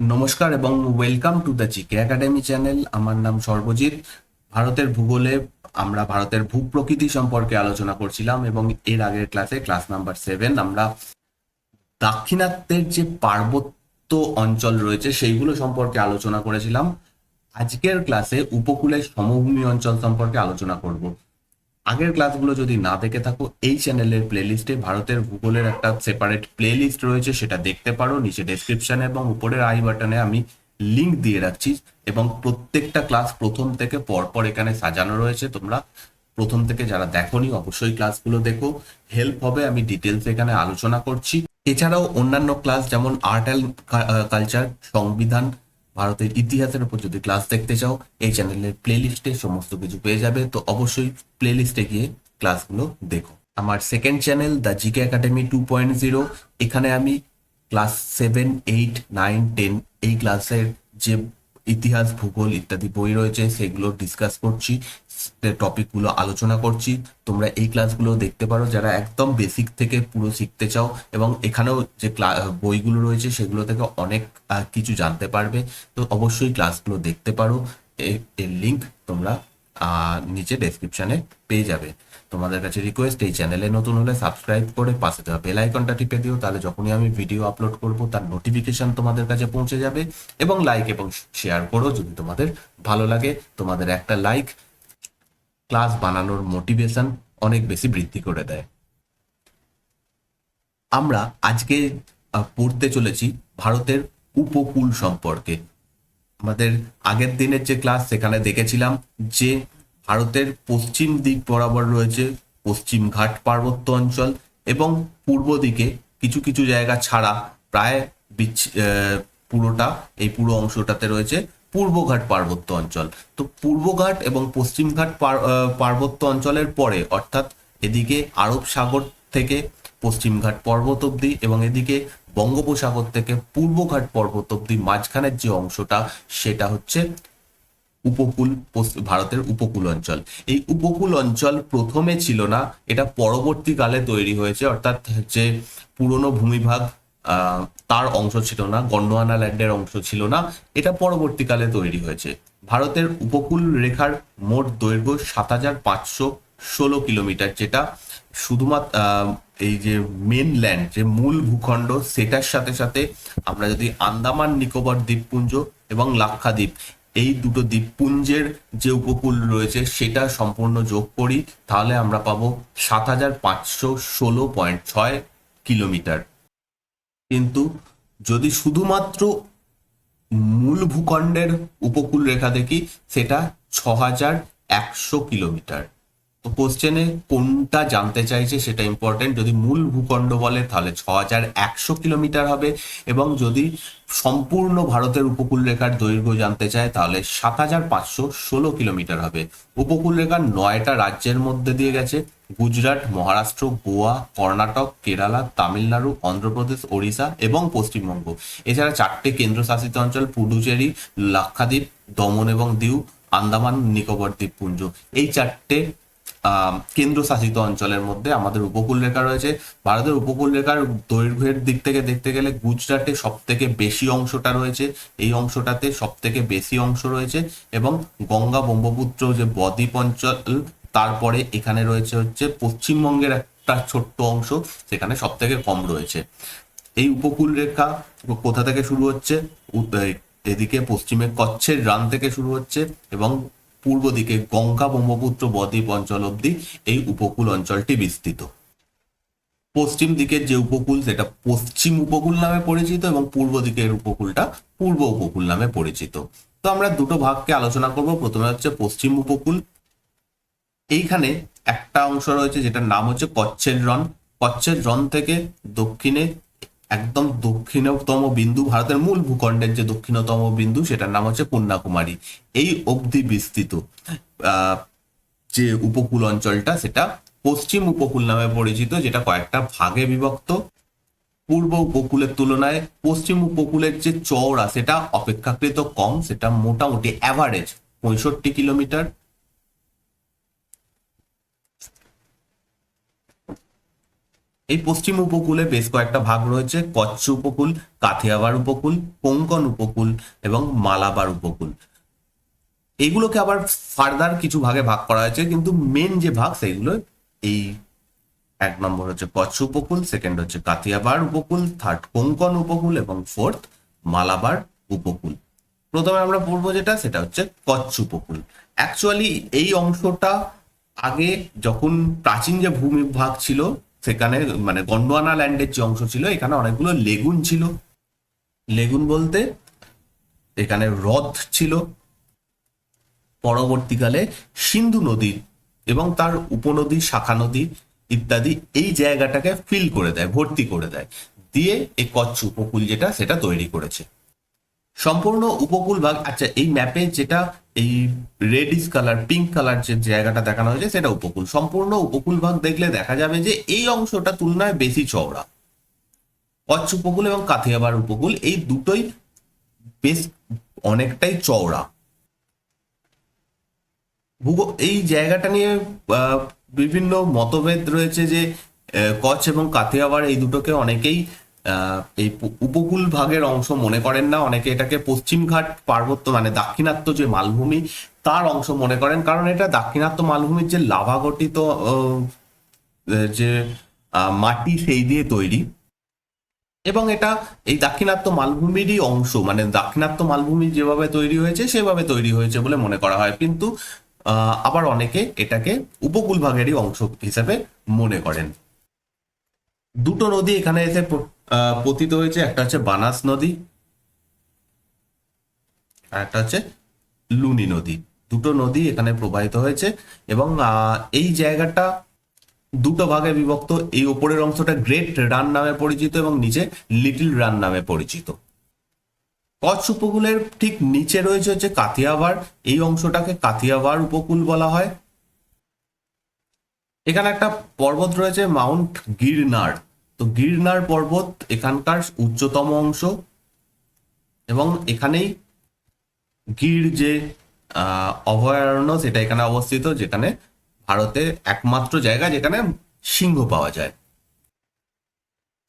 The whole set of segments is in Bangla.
নমস্কার এবং welcome to the GK academy channel আমার নাম সর্বজিৎ। ভারতের ভূগোলে আমরা ভারতের ভূপ্রকৃতি সম্পর্কে আলোচনা করছিলাম এবং এর আগের ক্লাসে ক্লাস নাম্বার সেভেন আমরা দাক্ষিণাত্যের যে পার্বত্য অঞ্চল রয়েছে সেইগুলো সম্পর্কে আলোচনা করেছিলাম। আজকের ক্লাসে উপকূলের সমভূমি অঞ্চল সম্পর্কে আলোচনা করব। আগের ক্লাসগুলো যদি না দেখে থাকো, এই চ্যানেলের প্লেলিস্টে ভারতের ভূগোলের একটা সেপারেট প্লেলিস্ট রয়েছে, সেটা দেখতে পারো। নিচে ডেসক্রিপশনে এবং উপরের আই বাটনে আমি লিংক দিয়ে রাখছি এবং প্রত্যেকটা ক্লাস প্রথম থেকে পরপর এখানে সাজানো রয়েছে। তোমরা প্রথম থেকে যারা দেখোনি, অবশ্যই ক্লাসগুলো দেখো। হেল্প হবে, আমি ডিটেলস এখানে আলোচনা করছি। এছাড়াও অন্যান্য ক্লাস যেমন আর্ট অ্যান্ড কালচার সংবিধান ভারতের ইতিহাসের উপর যদি ক্লাস দেখতে চাও, এই চ্যানেলের প্লেলিস্টে সমস্ত কিছু পেয়ে যাবে। তো অবশ্যই প্লেলিস্টে গিয়ে ক্লাসগুলো দেখো। আমার second channel the GK academy two point zero এখানে আমি class seven eight nine ten এই ক্লাসের যে ইতিহাস, ভূগোল ইত্যাদি বই রয়েছে, সেগুলো ডিসকাস করছি টপিকগুলো আলোচনা করছি। তোমরা এই ক্লাসগুলো দেখতে পারো যারা একদম বেসিক থেকে পুরো শিখতে চাও এবং এখানেও যে বইগুলো রয়েছে সেগুলো থেকে অনেক কিছু জানতে পারবে। তো অবশ্যই ক্লাসগুলো দেখতে পারো। এর লিঙ্ক তোমরা নিচে ডেসক্রিপশনে পেয়ে যাবে। তোমাদের কাছে রিকোয়েস্ট এই চ্যানেলে নতুন হলে সাবস্ক্রাইব করে পাশে দেওয়া বেল আইকনটা টিপে দিও, তাহলে যখনই আমি ভিডিও আপলোড করব, তার নোটিফিকেশন তোমাদের কাছে পৌঁছে যাবে এবং লাইক এবং শেয়ার করো যদি তোমাদের ভালো লাগে। তোমাদের একটা লাইক ক্লাস বানানোর মোটিভেশন অনেক বেশি বৃদ্ধি করে দেয়। আমরা আজকে পড়তে চলেছি ভারতের উপকূল সম্পর্কে। আমাদের আগের দিনের যে ক্লাস সেখানে দেখেছিলাম যে ভারতের পশ্চিম দিক বরাবর রয়েছে পশ্চিম ঘাট পার্বত্য অঞ্চল এবং পূর্ব দিকে কিছু কিছু জায়গা ছাড়া প্রায় পুরোটা, এই পুরো অংশটাতে রয়েছে পূর্বঘাট পার্বত্য অঞ্চল। তো পূর্বঘাট এবং পশ্চিমঘাট পার্বত্য অঞ্চলের পরে, অর্থাৎ এদিকে আরব সাগর থেকে পশ্চিমঘাট পর্বত অব্দি এবং এদিকে বঙ্গোপসাগর থেকে পূর্বঘাট পর্বত অব্দি মাঝখানের যে অংশটা, সেটা হচ্ছে উপকূল ভারতের উপকূল অঞ্চল। এই উপকূল অঞ্চল প্রথমে ছিল না, এটা পরবর্তীকালে তৈরি হয়েছে, অর্থাৎ যে পুরনো ভূমিভাগ তার অংশ ছিল না, গন্ডোয়ানা ল্যান্ডের অংশ ছিল না, এটা পরবর্তীকালে তৈরি হয়েছে। ভারতের উপকূল রেখার মোট দৈর্ঘ্য সাত হাজার পাঁচশো ষোলো কিলোমিটার, যেটা শুধুমাত্র এই যে মেনল্যান্ড যে মূল ভূখণ্ড, সেটার সাথে সাথে আমরা যদি আন্দামান, নিকোবর দ্বীপপুঞ্জ এবং লাক্ষাদ্বীপ, এই দুটো দ্বীপপুঞ্জের যে উপকূল রয়েছে, সেটা সম্পূর্ণ যোগ করি, তাহলে আমরা পাবো সাত হাজার পাঁচশো ষোলো পয়েন্ট ছয় কিলোমিটার। কিন্তু যদি শুধুমাত্র মূল ভূখণ্ডের উপকূল রেখা দেখি, সেটা ছ হাজার একশো কিলোমিটার। তো কোশ্চেনে কোনটা জানতে চাইছে সেটা ইম্পর্টেন্ট যদি মূল ভূখণ্ড বলে, তাহলে ছ হাজার একশো কিলোমিটার হবে। এবং যদি সম্পূর্ণ ভারতের উপকূল রেখার দৈর্ঘ্য জানতে চায়, তাহলে সাত হাজার পাঁচশো ষোলো কিলোমিটার হবে। উপকূল রেখার নয়টা রাজ্যের মধ্যে দিয়ে গেছে। গুজরাট, মহারাষ্ট্র, গোয়া, কর্ণাটক, কেরালা, তামিলনাড়ু, অন্ধ্রপ্রদেশ, ওড়িশা এবং পশ্চিমবঙ্গ। এছাড়া চারটে কেন্দ্রশাসিত অঞ্চল, পুডুচেরি, লাক্ষাদ্বীপ, দমন এবং দিউ, আন্দামান, নিকোবর দ্বীপপুঞ্জ। এই চারটে কেন্দ্রশাসিত অঞ্চলের মধ্যে আমাদের উপকূল রেখা রয়েছে। ভারতের উপকূল রেখার দৈর্ঘ্যের দিক থেকে দেখতে গেলে গুজরাটে সব থেকে বেশি অংশটা রয়েছে। এই অংশটাতে সব থেকে বেশি অংশ রয়েছে এবং গঙ্গা ব্রহ্মপুত্র যে বদ্বীপ অঞ্চল, তারপরে এখানে রয়েছে হচ্ছে পশ্চিমবঙ্গের একটা ছোট্ট অংশ, সেখানে সব থেকে কম রয়েছে। এই উপকূল রেখা কোথা থেকে শুরু হচ্ছে? এদিকে পশ্চিমে কচ্ছের রান থেকে শুরু হচ্ছে এবং পূর্ব দিকে গঙ্গা ব্রহ্মপুত্র বদ্বীপ অঞ্চল অবধি এই উপকূল অঞ্চলটি বিস্তৃত। পশ্চিম দিকের যে উপকূল, সেটা পশ্চিম উপকূল নামে পরিচিত এবং পূর্ব দিকের উপকূলটা পূর্ব উপকূল নামে পরিচিত। তো আমরা দুটো ভাগকে আলোচনা করব। প্রথমে হচ্ছে পশ্চিম উপকূল। এইখানে একটা অংশ রয়েছে যেটার নাম হচ্ছে কচ্ছের রন কচ্ছের রন থেকে দক্ষিণে একদম দক্ষিণতম বিন্দু, ভারতের মূল ভূখণ্ডের যে দক্ষিণতম বিন্দু, সেটার নাম হচ্ছে কন্যাকুমারী। এই অবধি বিস্তৃত যে উপকূল অঞ্চলটা, সেটা পশ্চিম উপকূল নামে পরিচিত, যেটা কয়েকটা ভাগে বিভক্ত। পূর্ব উপকূলের তুলনায় পশ্চিম উপকূলের যে চওড়া, সেটা অপেক্ষাকৃত কম, সেটা মোটামুটি অ্যাভারেজ পঁয়ষট্টি কিলোমিটার। এই পশ্চিম উপকূলে বেশ কয়েকটা ভাগ রয়েছে, কচ্ছ উপকূল, কাথিয়াবার উপকূল, কোঙ্কন উপকূল এবং মালাবার উপকূল। এইগুলোকে আবার ফার্দার কিছু ভাগে ভাগ করা হয়েছে, কিন্তু মেন যে ভাগ সেইগুলো এই এক নম্বর হচ্ছে কচ্ছ উপকূল সেকেন্ড হচ্ছে কাথিয়াবার উপকূল থার্ড কোঙ্কন উপকূল এবং ফোর্থ মালাবার উপকূল। প্রথমে আমরা পড়ব যেটা, সেটা হচ্ছে কচ্ছ উপকূল। অ্যাকচুয়ালি এই অংশটা আগে যখন প্রাচীন যে ভূমিভাগ ছিল সেখানে মানে গন্ডোয়ানা ল্যান্ডের যে অংশ ছিল, এখানে অনেকগুলো লেগুন ছিল। লেগুন বলতে এখানে হ্রদ ছিল। পরবর্তীকালে সিন্ধু নদী এবং তার উপনদী, শাখা নদী ইত্যাদি এই জায়গাটাকে ফিল করে দেয়, ভর্তি করে দেয়। দিয়ে এই কচ্ছ উপকূল যেটা, সেটা তৈরি করেছে। সম্পূর্ণ উপকূল ভাগ আচ্ছা এই ম্যাপে যেটা এই রেডিস কালার পিঙ্ক কালার যে জায়গাটা দেখানো হয়েছে, সেটা উপকূল। সম্পূর্ণ উপকূল ভাগ দেখলে দেখা যাবে যে এই অংশটা তুলনায় বেশি চওড়া। কচ্ছ উপকূল এবং কাথিয়াবার উপকূল, এই দুটোই বেশ অনেকটাই চওড়া। ভূগো- এই জায়গাটা নিয়ে বিভিন্ন মতভেদ রয়েছে যে কচ্ছ এবং কাথিয়াবার এই দুটোকে অনেকেই এই উপকূল ভাগের অংশ মনে করেন না, অনেকে এটাকে পশ্চিমঘাট পার্বত্য মানে দাক্ষিণাত্য যে মালভূমি, তার অংশ মনে করেন, কারণ এটা দাক্ষিণাত্য মালভূমির যে লাভা গঠিত যে মাটি সেই দিয়ে তৈরি। এবং এটা এই দাক্ষিণাত্য মালভূমিরই অংশ মানে দাক্ষিণাত্য মালভূমি যেভাবে তৈরি হয়েছে, সেভাবে তৈরি হয়েছে বলে মনে করা হয়। কিন্তু আবার অনেকে এটাকে উপকূল ভাগেরই অংশ হিসেবে মনে করেন। দুটো নদী এখানে এসে পতিত হয়েছে। একটা হচ্ছে বানাস নদী, আর একটা হচ্ছে লুনি নদী। দুটো নদী এখানে প্রবাহিত হয়েছে এবং এই জায়গাটা দুটো ভাগে বিভক্ত। এই ওপরের অংশটা গ্রেট রান নামে পরিচিত এবং নিচে লিটল রান নামে পরিচিত। কচ্ছ উপকূলের ঠিক নিচে রয়েছে হচ্ছে কাথিয়াবার এই অংশটাকে কাথিয়াবার উপকূল বলা হয়। এখানে একটা পর্বত রয়েছে, মাউন্ট গিরনার। তো গিরনার পর্বত এখানকার উচ্চতম অংশ এবং এখানেই গির যে অভয়ারণ্য সেটা এখানে অবস্থিত, যেখানে ভারতে একমাত্র জায়গা যেখানে সিংহ পাওয়া যায়।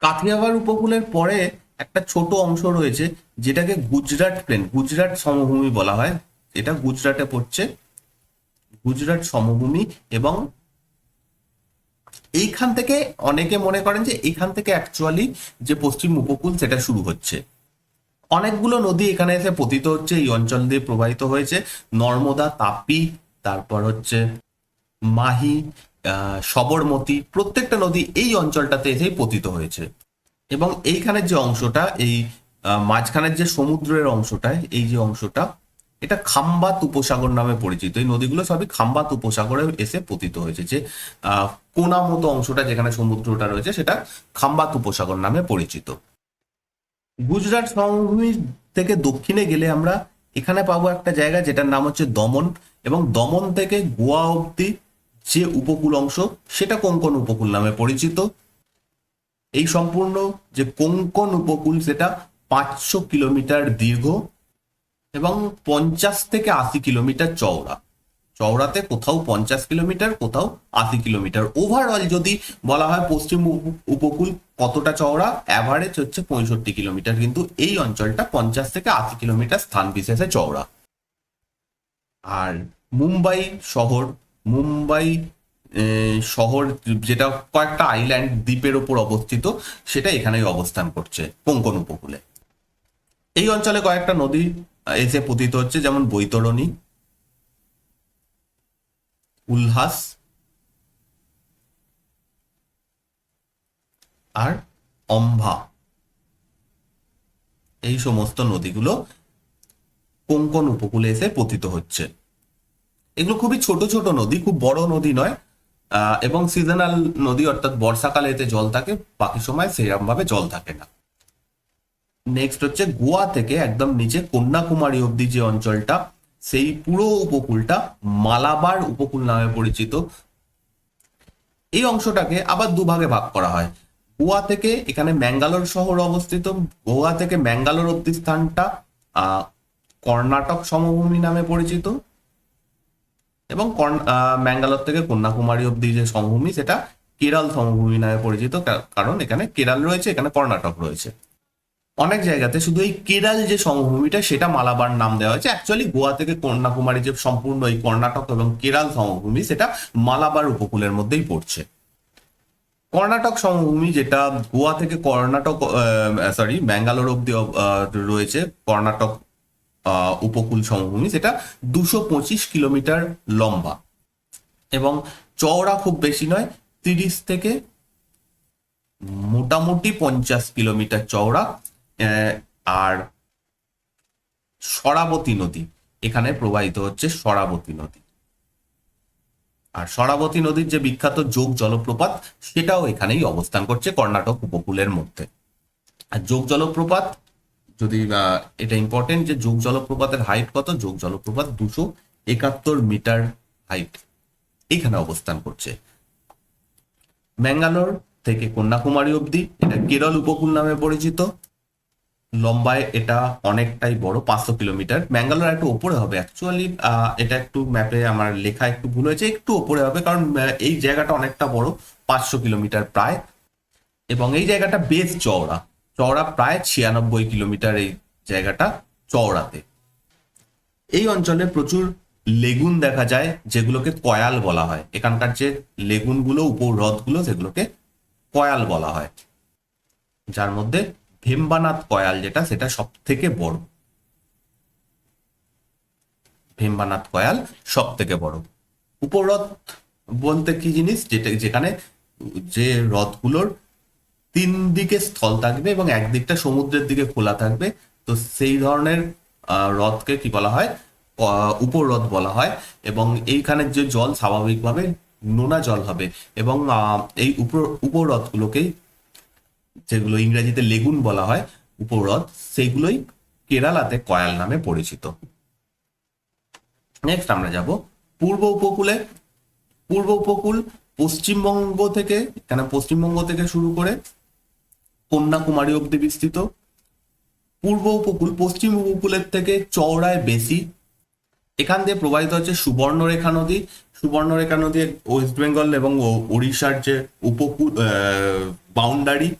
কাথিয়াবার উপকূলের পরে একটা ছোট অংশ রয়েছে, যেটাকে গুজরাট প্লেন গুজরাট সমভূমি বলা হয়। এটা গুজরাটে পড়ছে। গুজরাট সমভূমি এবং এইখান থেকে অনেকে মনে করেন যে এইখান থেকে অ্যাকচুয়ালি যে পশ্চিম উপকূল সেটা শুরু হচ্ছে। অনেকগুলো নদী এখানে এসে পতিত হচ্ছে, এই অঞ্চল দিয়ে প্রবাহিত হয়েছে। নর্মদা, তাপি, তারপর হচ্ছে মাহি সবরমতী, প্রত্যেকটা নদী এই অঞ্চলটাতে এসেই পতিত হয়েছে। এবং এইখানের যে অংশটা, এই মাঝখানের যে সমুদ্রের অংশটা এই যে অংশটা এটা খাম্বাত উপসাগর নামে পরিচিত। এই নদীগুলো সবই খাম্বাত উপসাগরে এসে পতিত হয়েছে। যে কোনা মতো অংশটা যেখানে সমুদ্রটা রয়েছে, সেটা খাম্বাত উপসাগর নামে পরিচিত। গুজরাট সমভূমি থেকে দক্ষিণে গেলে আমরা এখানে পাবো একটা জায়গা, যেটার নাম হচ্ছে দমন। এবং দমন থেকে গোয়া অবধি যে উপকূল অংশ, সেটা কোঙ্কন উপকূল নামে পরিচিত। এই সম্পূর্ণ যে কোঙ্কন উপকূল, সেটা পাঁচশো কিলোমিটার দীর্ঘ। এবং পঞ্চাশ থেকে আশি কিলোমিটার চওড়া। চওড়াতে কোথাও পঞ্চাশ কিলোমিটার, কোথাও আশি কিলোমিটার। ওভারঅল যদি বলা হয় পশ্চিম উপ- উপকূল কতটা চওড়া অ্যাভারেজ হচ্ছে পঁয়ষট্টি কিলোমিটার। কিন্তু এই অঞ্চলটা পঞ্চাশ থেকে আশি কিলোমিটার স্থান বিশেষে চওড়া। আর মুম্বাই শহর মুম্বাই শহর যেটা কয়েকটা আইল্যান্ড দ্বীপের ওপর অবস্থিত, সেটা এখানেই অবস্থান করছে কোঙ্কন উপকূলে। এই অঞ্চলে কয়েকটা নদী এসে পতিত হচ্ছে যেমন বৈতরণী, উল্লাস আর অম্ভা। এই সমস্ত নদীগুলো কোঙ্কন উপকূলে এসে পতিত হচ্ছে? এগুলো খুবই ছোট ছোট নদী, খুব বড় নদী নয় এবং সিজনাল নদী অর্থাৎ বর্ষাকালে এতে জল থাকে, বাকি সময় সেরকম ভাবে জল থাকে না। নেক্সট হচ্ছে গোয়া থেকে একদম নিচে কন্যাকুমারী অবধি যে অঞ্চলটা, সেই পুরো উপকূলটা মালাবার উপকূল নামে পরিচিত। এই অংশটাকে আবার দুভাগে ভাগ করা হয়। গোয়া থেকে এখানে ম্যাঙ্গালোর শহর অবস্থিত। গোয়া থেকে ম্যাঙ্গালোর অব্দি স্থানটা কর্ণাটক সমভূমি নামে পরিচিত। এবং ম্যাঙ্গালোর থেকে কন্যাকুমারী অব্দি যে সমভূমি, সেটা কেরাল সমভূমি নামে পরিচিত। কারণ এখানে কেরাল রয়েছে, এখানে কর্ণাটক রয়েছে। অনেক জায়গাতে শুধু এই কেরাল যে সমভূমিটা, সেটা মালাবার নাম দেওয়া হয়েছে। অ্যাকচুয়ালি গোয়া থেকে কন্যাকুমারী যে সম্পূর্ণ এই কর্ণাটক এবং কেরাল সমভূমি, সেটা মালাবার উপকূলের মধ্যেই পড়ছে। কর্ণাটক সমভূমি যেটা গোয়া থেকে কর্ণাটক সরি ব্যাঙ্গালোর অব্দি রয়েছে কর্ণাটক উপকূল সমভূমি, সেটা দুশো পঁচিশ কিলোমিটার লম্বা। এবং চওড়া খুব বেশি নয়, তিরিশ থেকে মোটামুটি পঞ্চাশ কিলোমিটার চওড়া। আর সরাবতী নদী। এখানে প্রবাহিত হচ্ছে সরাবতী নদী। আর সরাবতী নদীর যে বিখ্যাত যোগ জলপ্রপাত, সেটাও এখানেই অবস্থান করছে কর্ণাটক উপকূলের মধ্যে। আর যোগ জলপ্রপাত, যদি এটা ইম্পর্টেন্ট যে যোগ জলপ্রপাতের হাইট কত? যোগ জলপ্রপাত দুশো একাত্তর মিটার হাইট এখানে অবস্থান করছে। ম্যাঙ্গালোর থেকে কন্যাকুমারী অবধি, এটা কেরল উপকূল নামে পরিচিত। লম্বায় এটা অনেকটাই বড়, পাঁচশো কিলোমিটার। ম্যাঙ্গালোর একটু ওপরে হবে অ্যাকচুয়ালি এটা একটু ম্যাপে আমার লেখা একটু ভুল হয়েছে, একটু ওপরে হবে কারণ এই জায়গাটা অনেকটা বড়, পাঁচশো কিলোমিটার প্রায়। এবং এই জায়গাটা বেশ চওড়া চওড়া প্রায় ছিয়ানব্বই কিলোমিটার এই জায়গাটা চওড়াতে। এই অঞ্চলে প্রচুর লেগুন দেখা যায়, যেগুলোকে কয়াল বলা হয়। এখানকার যে লেগুনগুলো উপর হ্রদগুলো সেগুলোকে কয়াল বলা হয়। যার মধ্যে ভেম্বানাথ কয়াল যেটা, সেটা সব থেকে বড়। ভেম্বানাথ কয়াল সব থেকে বড়। উপহ্রদ বলতে কি জিনিস? যেটা, যেখানে যে হ্রদগুলোর তিন দিকে স্থল থাকবে এবং একদিকটা সমুদ্রের দিকে খোলা থাকবে। তো সেই ধরনের হ্রদকে কি বলা হয়? উপহ্রদ বলা হয়। এবং এইখানের যে জল স্বাভাবিকভাবে নোনা জল হবে এবং এই উপ উপহ্রদগুলোকেই যেগুলো ইংরেজিতে লেগুন বলা হয় উপহ্রদ সেগুলোই কেরালাতে কয়াল নামে পরিচিত। নেক্সট আমরা যাব পূর্ব উপকূলে। পূর্ব উপকূল পশ্চিমবঙ্গ থেকে এখানে পশ্চিমবঙ্গ থেকে শুরু করে? কন্যাকুমারী অব্দি বিস্তৃত। পূর্ব উপকূল, পশ্চিম উপকূলের থেকে চওড়ায় বেশি। এখান দিয়ে প্রবাহিত হচ্ছে সুবর্ণরেখা নদী। সুবর্ণরেখা নদী ওয়েস্ট বেঙ্গল এবং ও- উড়িষ্যার যে উপকূল বাউন্ডারি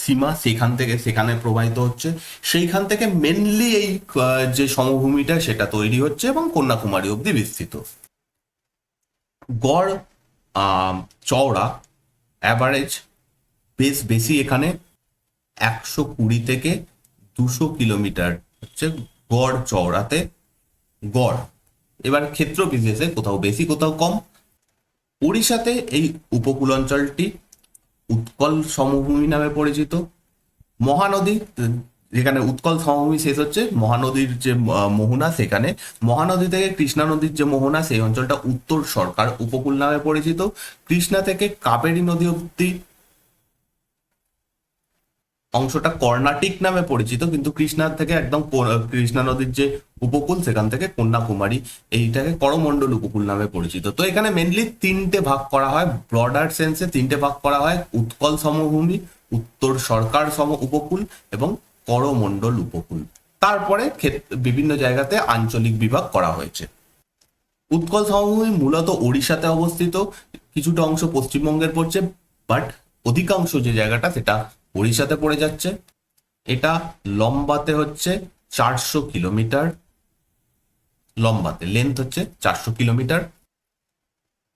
সীমা সেখান থেকে সেখানে প্রবাহিত হচ্ছে। সেইখান থেকে মেনলি এই যে সমভূমিটা সেটা তৈরি হচ্ছে এবং কন্যাকুমারী অব্দি বিস্তৃত। গড় চওড়া অ্যাভারেজ বেশ বেশি এখানে, একশো কুড়ি থেকে দুশো কিলোমিটার হচ্ছে গড় চওড়াতে গড়। এবার ক্ষেত্র বিশেষে কোথাও বেশি, কোথাও কম। উড়িষ্যাতে এই উপকূল অঞ্চলটি উৎকল সমভূমি নামে পরিচিত। মহানদী, যেখানে উৎকল সমভূমি শেষ হচ্ছে, মহানদীর যে মোহনা, সেখানে মহানদী থেকে কৃষ্ণা নদীর যে মোহনা, সেই অঞ্চলটা উত্তর সরকার উপকূল নামে পরিচিত। কৃষ্ণা থেকে কাবেরী নদী অব্দি অংশটা কর্ণাটিক নামে পরিচিত, কিন্তু কৃষ্ণার থেকে একদম কৃষ্ণা নদীর যে উপকূল, সেখান থেকে কন্যাকুমারী, এইটাকে করমণ্ডল উপকূল নামে পরিচিত। তো এখানে মেনলি তিনটে ভাগ করা হয় ব্রডার সেন্সে তিনটে ভাগ করা হয়, উৎকল সমভূমি, উত্তর সরকার সম উপকূল এবং করমণ্ডল উপকূল। তারপরে বিভিন্ন জায়গাতে আঞ্চলিক বিভাগ করা হয়েছে। উৎকল সমভূমি মূলত ওড়িশাতে অবস্থিত, কিছুটা অংশ পশ্চিমবঙ্গের পড়ছে বাট অধিকাংশ যে জায়গাটা, সেটা ওড়িশাতে পড়ে যাচ্ছে। এটা লম্বাতে হচ্ছে চারশো কিলোমিটার। লম্বাতে লেন্থ হচ্ছে চারশো কিলোমিটার।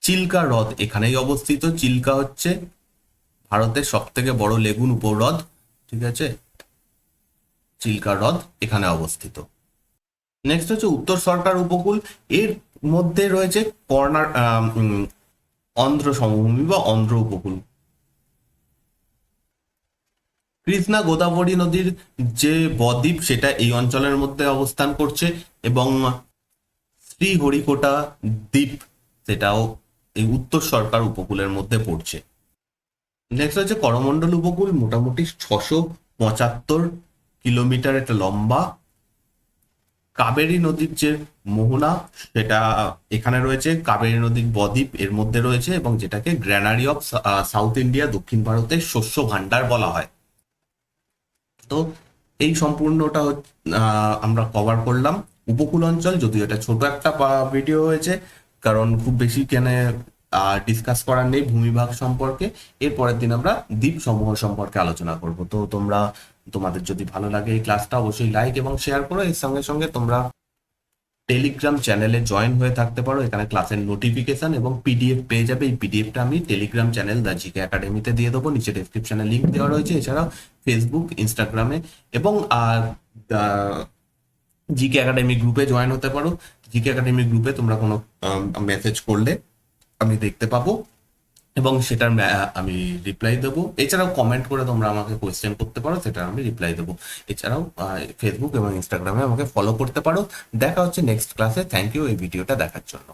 চিল্কা হ্রদ এখানেই অবস্থিত। চিল্কা হচ্ছে ভারতের সব থেকে বড় লেগুন উপহ্রদ, ঠিক আছে? চিল্কা হ্রদ এখানে অবস্থিত। নেক্সট হচ্ছে উত্তর সরকার উপকূল। এর মধ্যে রয়েছে কর্নার অন্ধ্র সমভূমি বা অন্ধ্র উপকূল। কৃষ্ণা গোদাবরী নদীর যে বদ্বীপ, সেটা এই অঞ্চলের মধ্যে অবস্থান করছে এবং শ্রীহরিকোটা দ্বীপ, সেটাও এই উত্তর সরকার উপকূলের মধ্যে পড়ছে। নেক্সট হচ্ছে করমণ্ডল উপকূল, মোটামুটি ছশো পঁচাত্তর কিলোমিটার একটা লম্বা। কাবেরী নদীর যে মোহনা, সেটা এখানে রয়েছে। কাবেরী নদীর বদ্বীপ এর মধ্যে রয়েছে এবং যেটাকে গ্র্যানারি অফ সাউথ ইন্ডিয়া, দক্ষিণ ভারতের শস্য ভান্ডার বলা হয়। তো এই সম্পূর্ণটা আমরা কভার করলাম। উপকূল অঞ্চল, যদিও এটা ছোট একটা ভিডিও হয়েছে, কারণ খুব বেশি কেন ডিসকাস করার নেই ভূমিভাগ সম্পর্কে। এর পরের দিন আমরা দ্বীপ সমূহ সম্পর্কে আলোচনা করব। তো তোমরা, তোমাদের যদি ভালো লাগে এই ক্লাসটা অবশ্যই লাইক এবং শেয়ার করো। এর সঙ্গে সঙ্গে তোমরা টেলিগ্রাম চ্যানেলে জয়েন হয়ে থাকতে পারো। এখানে ক্লাসের নোটিফিকেশন এবং পিডিএফ পেয়ে যাবে। এই পিডিএফটা আমি টেলিগ্রাম চ্যানেল দ্য জিকে একাডেমিতে দিয়ে দেবো। নিচে ডিসক্রিপশনে লিঙ্ক দেওয়া রয়েছে। এছাড়াও ফেসবুক ইনস্টাগ্রামে এবং, আর জিকে একাডেমি গ্রুপে জয়েন হতে পারো। জিকে একাডেমি গ্রুপে তোমরা কোনো মেসেজ করলে আমি দেখতে পাবো। এবং সেটার আমি রিপ্লাই দেবো। এছাড়াও কমেন্ট করে তোমরা আমাকে কোয়েশ্চেন করতে পারো, সেটা আমি রিপ্লাই দেবো। এছাড়াও ফেসবুক এবং ইনস্টাগ্রামে আমাকে ফলো করতে পারো। দেখা হচ্ছে নেক্সট ক্লাসে থ্যাংক ইউ এই ভিডিওটা দেখার জন্য।